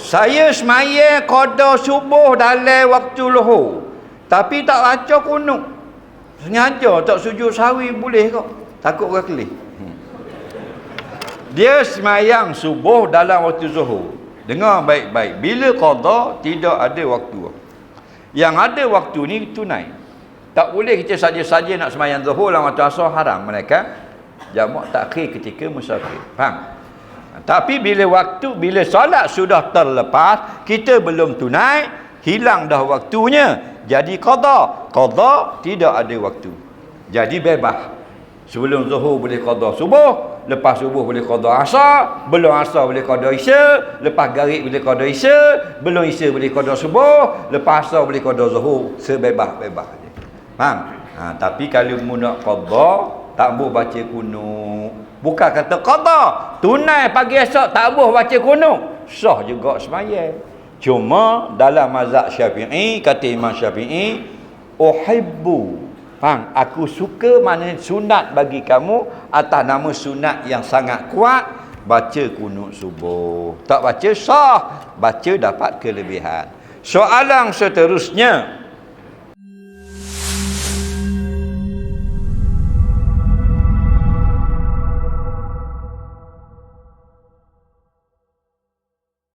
Saya semaya qada subuh dalam waktu lohor. Tapi tak baca kunut. Sengaja tak sujud sawi boleh kok. Takut orang kelih. Hmm. Dia semayang subuh dalam waktu zuhur. Dengar baik-baik. Bila qada tidak ada waktu. Yang ada waktu ni tunai. Tak boleh kita saja-saja nak semayang zuhur dalam waktu asar haram mereka. Jamak takhir ketika musafir. Faham? Tapi bila waktu, bila solat sudah terlepas, kita belum tunai, hilang dah waktunya. Jadi qada. Qada tidak ada waktu. Jadi bebas. Sebelum zuhur boleh qada subuh, lepas subuh boleh qada asar, belum asar boleh qada isya, lepas garib boleh qada isya, belum isya boleh qada subuh, lepas asar boleh qada zuhur, sebebas-bebas. Faham? Ha, tapi kalau mu nak qada, tak boleh baca kunut. Bukan kata qada, tunai pagi esok tak boleh baca kunut. Sah juga semaya. Cuma dalam mazhab Syafi'i kata Imam Syafi'i, uhibbu Faham? Aku suka mana sunat bagi kamu atas nama sunat yang sangat kuat baca kunut subuh. Tak baca sah, baca dapat kelebihan. Soalan seterusnya